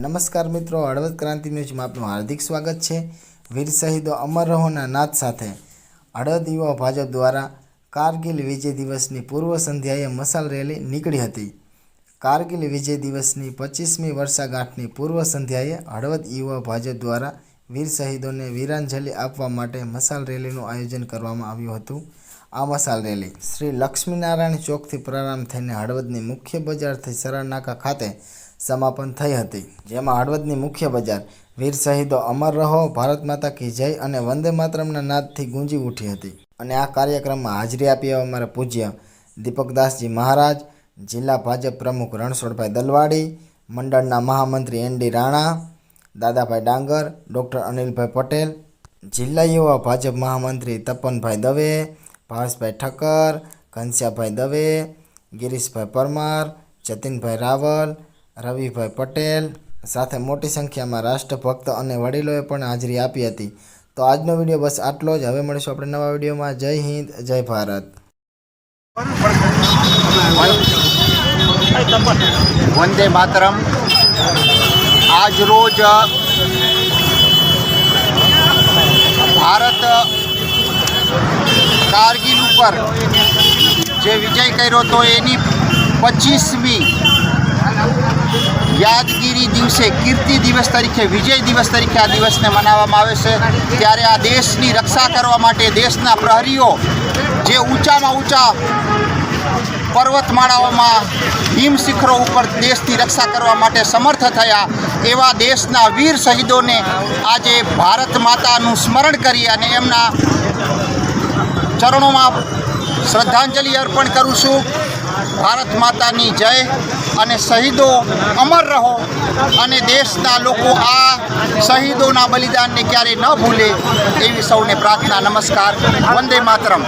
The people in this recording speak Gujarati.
નમસ્કાર મિત્રો, હળવદ ક્રાંતિ ન્યૂઝમાં આપનું હાર્દિક સ્વાગત છે. વીર શહીદો અમર રહોના નાદ સાથે હળવદ યુવા ભાજપ દ્વારા કારગિલ વિજય દિવસની પૂર્વ સંધ્યાએ મશાલ રેલી નીકળી હતી. કારગિલ વિજય દિવસની પચીસમી વર્ષાગાંઠની પૂર્વ સંધ્યાએ હળવદ યુવા ભાજપ દ્વારા વીર શહીદોને વીરાંજલિ આપવા માટે મશાલ રેલીનું આયોજન કરવામાં આવ્યું હતું. આ મશાલ રેલી. શ્રી લક્ષ્મીનારાયણ ચોકથી પ્રારંભ થઈને હળવદની મુખ્ય બજારથી થઈ નાકા ખાતે સમાપન થઈ હતી. જેમાં હળવદની મુખ્ય બજાર, વીર શહીદો અમર રહો, ભારત માતા કી જય અને વંદે માતરમના નાદથી ગુંજી ઉઠી હતી. અને આ કાર્યક્રમમાં હાજરી આપી અમારા પૂજ્ય દીપકદાસજી મહારાજ, જિલ્લા ભાજપ પ્રમુખ રણછોડભાઈ દલવાડી, મંડળના મહામંત્રી એન ડી રાણા, દાદાભાઈ ડાંગર, ડૉક્ટર અનિલભાઈ પટેલ, જિલ્લા યુવા ભાજપ મહામંત્રી તપનભાઈ દવે ભાવેશભાઈ ઠક્કર ઘનશ્યાભાઈ દવે, ગિરીશભાઈ પરમાર, જતીનભાઈ રાવલ, રવિભાઈ પટેલ સાથે મોટી સંખ્યામાં રાષ્ટ્રભક્ત અને વડીલોએ પણ હાજરી આપી હતી. તો આજનો વીડિયો બસ આટલો જ. હવે મળીશું આપણે નવા વિડીયોમાં. જય હિન્દ, જય ભારત. વંદે માતરમ. આજ રોજ ભારત કારગિલ ઉપર જે વિજય કર્યો હતો એની પચીસમી યાદગીરી દિવસે કીર્તિ દિવસ તરીકે, વિજય દિવસ તરીકે આ દિવસને મનાવવામાં આવે છે. ત્યારે આ દેશની રક્ષા કરવા માટે દેશના પ્રહરીઓ જે ઊંચામાં ઊંચા પર્વતમાળાઓમાં હિમ શિખરો ઉપર દેશની રક્ષા કરવા માટે સમર્થ થયા, એવા દેશના વીર શહીદોને આજે ભારત માતાનું સ્મરણ કરી અને એમના ચરણોમાં શ્રદ્ધાંજલિ અર્પણ કરું છું. ભારત માતાની જય અને શહીદો અમર રહો અને દેશના લોકો આ શહીદોના બલિદાનને ક્યારેય ન ભૂલે એવી સૌને પ્રાર્થના નમસ્કાર. વંદે માતરમ.